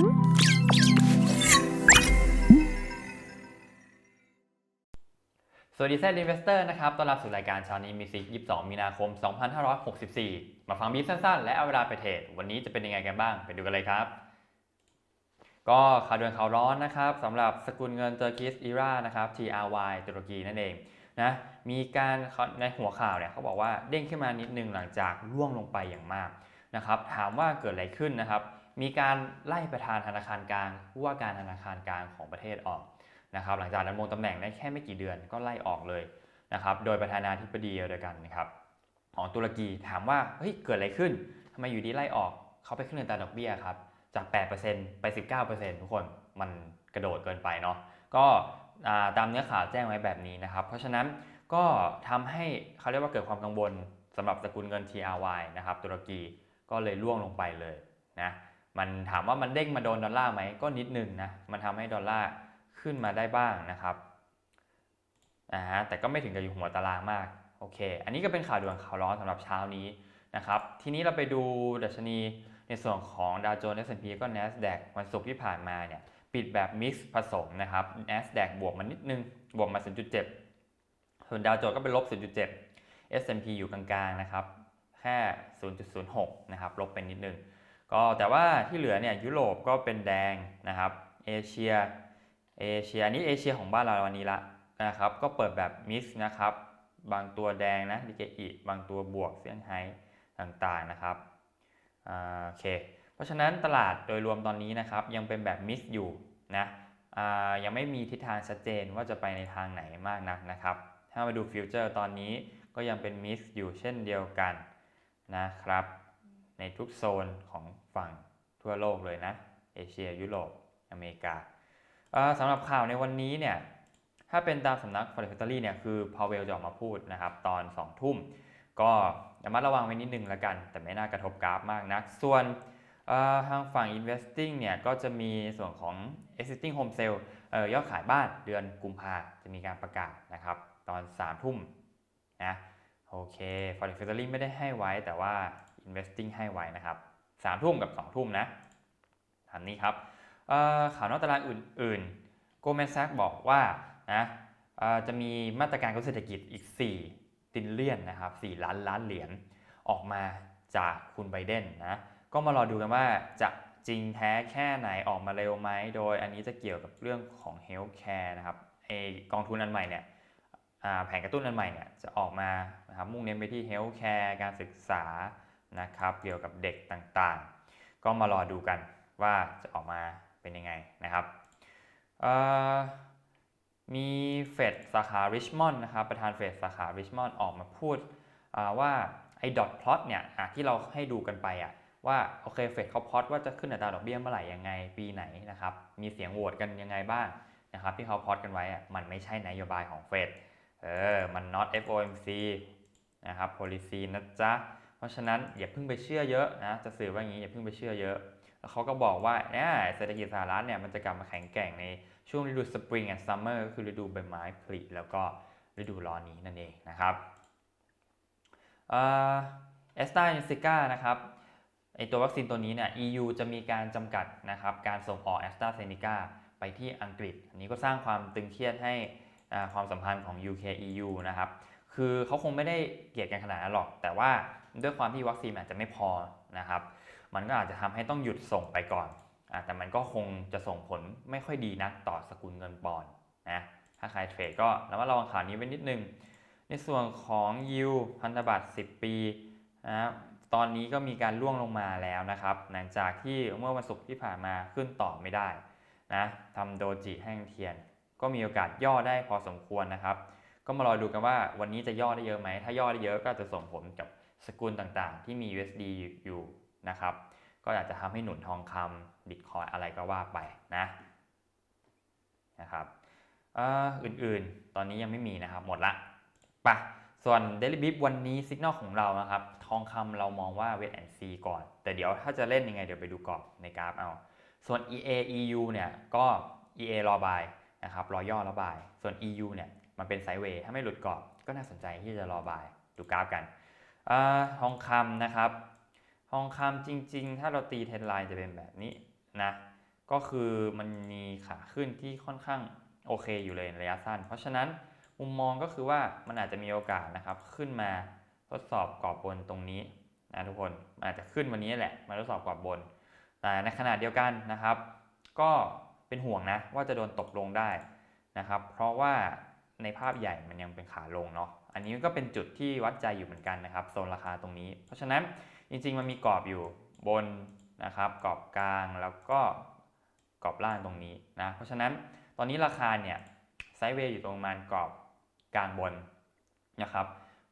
สวัสดีแซดอินเวสเตอร์นะครับ ต้อนรับสู่รายการเช้านี้มีซิก22 มีนาคม 2564 มาฟังบีฟสั้นๆ และเอาเวลาไปเทรด วันนี้จะเป็นยังไงกันบ้าง ไปดูกันเลยครับ ก็ข่าวด่วนข่าวร้อนนะครับสำหรับสกุลเงินเตอร์กิสอีรานะครับ TRY ตุรกีนั่นเองนะมีการในหัวข่าวเนี่ยเขาบอกว่าเด้งขึ้นมานิดนึงหลังจากร่วงลงไปอย่างมากนะครับถามว่าเกิดอะไรขึ้นนะครับ มีการไล่ประธานธนาคารกลางผู้ว่าการธนาคารกลางของประเทศออกนะครับ หลังจากดำรงตำแหน่งได้แค่ไม่กี่เดือนก็ไล่ออกเลยนะครับ โดยประธานาธิบดีเดียวกันนะครับของตุรกีถามว่าเฮ้ยเกิดอะไรขึ้นทำไมอยู่ดีไล่ออกเขาไปขึ้นอัตราดอกเบี้ยครับจาก 8%ไป 19%ทุกคนมันกระโดดเกินไปเนาะก็ตามเนื้อข่าวแจ้งไว้แบบนี้นะครับ เพราะฉะนั้นก็ทำให้เขาเรียกว่าเกิดความกังวลสำหรับสกุลเงิน TRY นะครับตุรกีก็เลยล่วงลงไปเลยนะ มันถามว่ามันเด้งมาโดนดอลลาร์ไหมก็นิดนึงนะ มันทำให้ดอลลาร์ขึ้นมาได้บ้างนะครับอ่าแต่ก็ไม่ถึงกับอยู่หัวตารางมาก โอเค อันนี้ก็เป็นข่าวด่วนข่าวร้อนสำหรับเช้านี้นะครับ ทีนี้เราไปดูดัชนีในส่วนของดาวโจนส์ S&P ก็ NASDAQ วันศุกร์ที่ผ่านมาเนี่ยปิดแบบมิกซ์ผสมนะครับ NASDAQ บวกมานิดนึง บวกมา 0.7 ส่วนดาวโจนส์ก็เป็นลบ 0.7 S&P อยู่กลางๆนะครับ แค่ 0.06 นะครับ ลบไปนิดนึง ก็แต่ว่าที่เหลือเนี่ยยุโรปก็เป็นแดงนะครับเอเชียเอเชียนี่เอเชียของบ้านเราวันนี้ละนะครับก็เปิดแบบมิกซ์นะครับบางตัวแดงนะดิเกอิบางตัวบวกเซี่ยงไฮ้ต่างๆนะครับโอเคเพราะฉะนั้นตลาดโดยรวมตอนนี้นะครับยังเป็นแบบมิสอยู่นะยังไม่มีทิศทางชัดเจนว่าจะไปในทางไหนมากนักนะครับ ถ้ามาดูฟิวเจอร์ตอนนี้ก็ยังเป็นมิสอยู่เช่นเดียวกันนะครับ ในทุกโซนของฝั่งทั่วโลกเลยนะ เอเชียยุโรปอเมริกาสำหรับข่าวในวันนี้เนี่ยถ้าเป็นตามสำนักฟอเรสต์รี่เนี่ยคือพาวเวลจะออกมาพูดนะครับ ตอน 2 ทุ่ม ก็ระมัดระวังไว้นิดนึงแล้วกัน แต่ไม่น่ากระทบกราฟมากนัก ส่วนทางฝั่ง investing เนี่ยก็จะมีส่วนของ existing home sale ยอดขายบ้านเดือนกุมภาจะมีการประกาศนะครับ ตอน 3 ทุ่มนะโอเค forex factory ไม่ได้ให้ไว้แต่ว่า investing ให้ไว้นะครับ3ทุ่มกับ2ทุ่มนะทำนี้ครับข่าวนอกตลาดอื่นๆ Goldman Sachs บอกว่านะจะมีมาตรการกระตุ้นเศรษฐกิจอีก 4 ตินเลียนนะครับ 4 ล้านล้านเหรียญออกมาจากคุณไบเดนนะ ก็มารอดูกันว่าจะจริงแท้แค่ไหนออกมาเร็วไหม โดยอันนี้จะเกี่ยวกับเรื่องของเฮลท์แคร์นะครับอกองทุนอันใหม่เนี่ยแผนกระตุ้นอันใหม่เนี่ยจะออกมานะครับมุ่งเน้นไปที่เฮลท์แคร์การศึกษา นะครับ เกี่ยวกับเด็กต่างๆ ก็มารอดูกันว่าจะออกมาเป็นยังไงนะครับมีเฟดสาขาริชมอนด์นะครับประธานเฟดสาขาริชมอนด์ออกมาพูดว่าไอ้ดอทพลอตเนี่ยที่เราให้ดูกันไปอะว่าโอเคเฟดเขาพลอตว่าจะขึ้นอัตราดอกเบี้ยเมื่อไหร่ยังไงปีไหนนะครับมีเสียงโหวตกันยังไงบ้างนะครับที่เขาพอตกันไว้อะมันไม่ใช่นโยบายของเฟดเออมัน not FOMC นะครับ policy นะจ๊ะ เพราะฉะนั้นอย่าเพิ่งไปเชื่อเยอะนะจะสื่อว่าอย่างนี้อย่าเพิ่งไปเชื่อเยอะแล้วเขาก็บอกว่าเนี่ยเศรษฐกิจสหรัฐเนี่ยมันจะกลับมาแข็งแกร่งในช่วงฤดู spring and summer ก็คือฤดูใบไม้ผลิแล้วก็ฤดูร้อนนี้นั่นเองนะครับเอสตาอินซิก้านะครับไอตัววัคซีนตัวนี้เนี่ย EU จะมีการจำกัดนะครับการส่งออกแอสตราเซเนกาไปที่อังกฤษ อันนี้ก็สร้างความตึงเครียดให้ความสัมพันธ์ของ UK EU นะครับ คือเขาคงไม่ได้เกลียดกันขนาดนั้นหรอก แต่ว่า ด้วยความที่วัคซีนอาจจะไม่พอนะครับ มันก็อาจจะทำให้ต้องหยุดส่งไปก่อนอแต่มันก็คงจะส่งผลไม่ค่อยดีนักต่อสกุลเงินปอนด์นะ ถ้าใครเทรดก็ระมัดระวังข่าวนี้ไว้นิดนึง ในส่วนของยิวพันธบัตร 10 ปีนะตอนนี้ก็มีการล่วงลงมาแล้วนะครับ หลังจากที่เมื่อวันศุกร์ที่ผ่านมาขึ้นต่อไม่ได้นะทำโดจิแห้งเทียน ก็มีโอกาสย่อได้พอสมควรนะครับ ก็มารอดูกันว่าวันนี้จะย่อได้เยอะไหม ถ้าย่อได้เยอะก็จะส่งผลกับ สกุลต่างๆ ที่มี USD อยู่นะครับ ก็อยาจจะทำให้หนุนทองคำบิตคอยอะไรก็ว่าไปนะนะครับอื่นๆ ตอนนี้ยังไม่มีนะครับ หมดละปะส่วน Daily b i p วันนี้สัญญาณของเรานะครับ ทองคำเรามองว่าเวทแอนซีก่อน แต่เดี๋ยวถ้าจะเล่นยังไงเดี๋ยวไปดูกรอบในกราฟเอา ส่วน EA EU เนี่ยก็ EA รอบายนะครับ รอย่อรอบาย ส่วน EU เนี่ยมันเป็นไซด์เวย์ถ้าไม่หลุดกรอบก็น่าสนใจที่จะรอบาย ดูกราฟกัน ทองคำนะครับ ทองคำจริง ๆ ถ้าเราตีเทนไลน์จะเป็นแบบนี้นะก็คือมันมีขาขึ้นที่ค่อนข้างโอเคอยู่เลยในระยะสั้น เพราะฉะนั้นมุมมองก็คือว่ามันอาจจะมีโอกาสนะครับ ขึ้นมาทดสอบกรอบบนตรงนี้นะทุกคนอาจจะขึ้นวันนี้แหละมาทดสอบกรอบบน แต่ในขณะเดียวกันนะครับ ก็เป็นห่วงนะว่าจะโดนตกลงได้นะครับ เพราะว่าในภาพใหญ่มันยังเป็นขาลงเนาะ อันนี้ก็เป็นจุดที่วัดใจอยู่เหมือนกันนะครับโซนราคาตรงนี้ เพราะฉะนั้นจริงๆมันมีกรอบอยู่บนนะครับกรอบกลางแล้วก็กรอบล่างตรงนี้นะเพราะฉะนั้นตอนนี้ราคาเนี่ยไซด์เวย์อยู่ตรงประมาณกรอบกลางบนนะครับ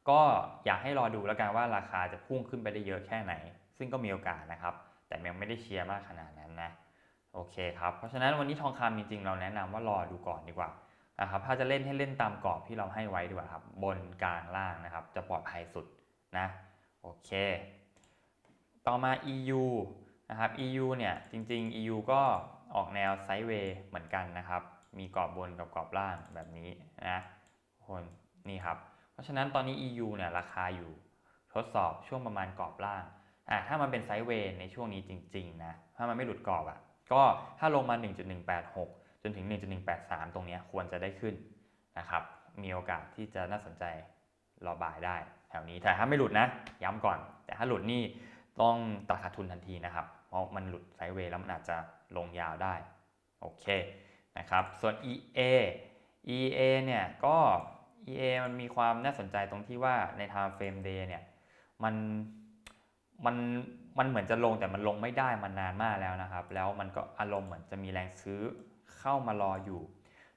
ก็อยากให้รอดูแล้วกันว่าราคาจะพุ่งขึ้นไปได้เยอะแค่ไหน ซึ่งก็มีโอกาสนะครับ แต่ยังไม่ได้เชียร์มากขนาดนั้นนะโอเคครับเพราะฉะนั้นวันนี้ทองคำจริงๆ เราแนะนำว่ารอดูก่อนดีกว่า นะครับถ้าจะเล่นให้เล่นตามกรอบที่เราให้ไว้ดีกว่าครับ บนกลางล่างนะครับ จะปลอดภัยสุดนะ โอเค ต่อมา EU นะครับ EU เนี่ยจริง ๆ EU ก็ออกแนวไซด์เวย์เหมือนกันนะครับ มีกรอบบนกับกรอบล่างแบบนี้นะคนนี่ครับ เพราะฉะนั้นตอนนี้ EU เนี่ยราคาอยู่ทดสอบช่วงประมาณกรอบล่างอะถ้ามันเป็นไซด์เวย์ในช่วงนี้จริง ๆ นะ ถ้ามันไม่หลุดกรอบอะ ก็ถ้าลงมา 1.186จ นถึง 1.183 ตรงนี้ควรจะได้ขึ้นนะครับ มีโอกาสที่จะน่าสนใจรอบ่ายได้แถวนี้แต่ถ้าไม่หลุดนะ ย้ำก่อน แต่ถ้าหลุดนี่ต้องตัดขาดทุนทันทีนะครับ เพราะมันหลุดไซด์เวย์แล้วมันอาจจะลงยาวได้ โอเคนะครับ ส่วน EA EA เนี่ยก็ EA มันมีความน่าสนใจตรงที่ว่าใน time frame day เนี่ยมันมันมันเหมือนจะลงแต่มันลงไม่ได้มานานมากแล้วนะครับ แล้วมันก็อารมณ์เหมือนจะมีแรงซื้อ เข้ามารออยู่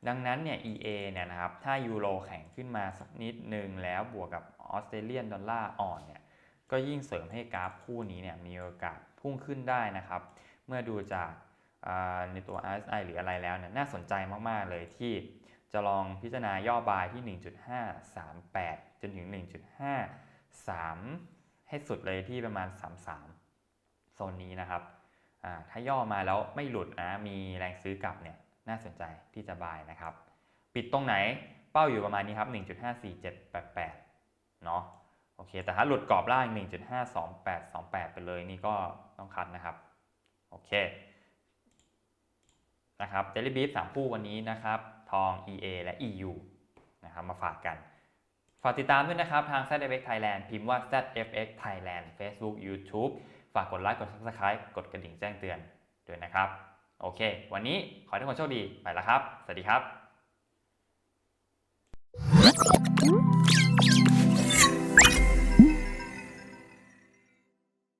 ดังนั้นเนี่ย EA เนี่ยนะครับถ้ายูโรแข็งขึ้นมาสักนิดหนึ่งแล้วบวกกับออสเตรเลียนดอลลาร์อ่อนเนี่ยก็ยิ่งเสริมให้กราฟคู่นี้เนี่ยมีโอกาสพุ่งขึ้นได้นะครับ เมื่อดูจากในตัว RSI หรืออะไรแล้วเนี่ยน่าสนใจมากๆเลยที่จะลองพิจารณาย่อบายที่ 1.538 จนถึง 1.53 ให้สุดเลยที่ประมาณ 33 โซนนี้นะครับ ถ้าย่อมาแล้วไม่หลุดนะมีแรงซื้อกลับเนี่ยน่าสนใจที่จะบายนะครับ ปิดตรงไหนเป้าอยู่ประมาณนี้ครับ 1.54788 เนาะโอเค แต่ถ้าหลุดกรอบล่าง 1.52828 ไปเลยนี่ก็ต้องคัดนะครับ โอเค นะครับเ a ลิบีฟสามคู่วันนี้นะครับ ทอง EA และ EU นะครับ มาฝากกัน ฝากติดตามด้วยนะครับ ทาง ZFX Thailand พิมพ์ว่า ZFX Thailand Facebook YouTube ฝากกดไลค์กด Subscribe กดกระดิ่งแจ้งเตือนด้วยนะครับ โอเค วันนี้ขอให้ทุกคนโชคดีไปแล้วครับ สวัสดีครับ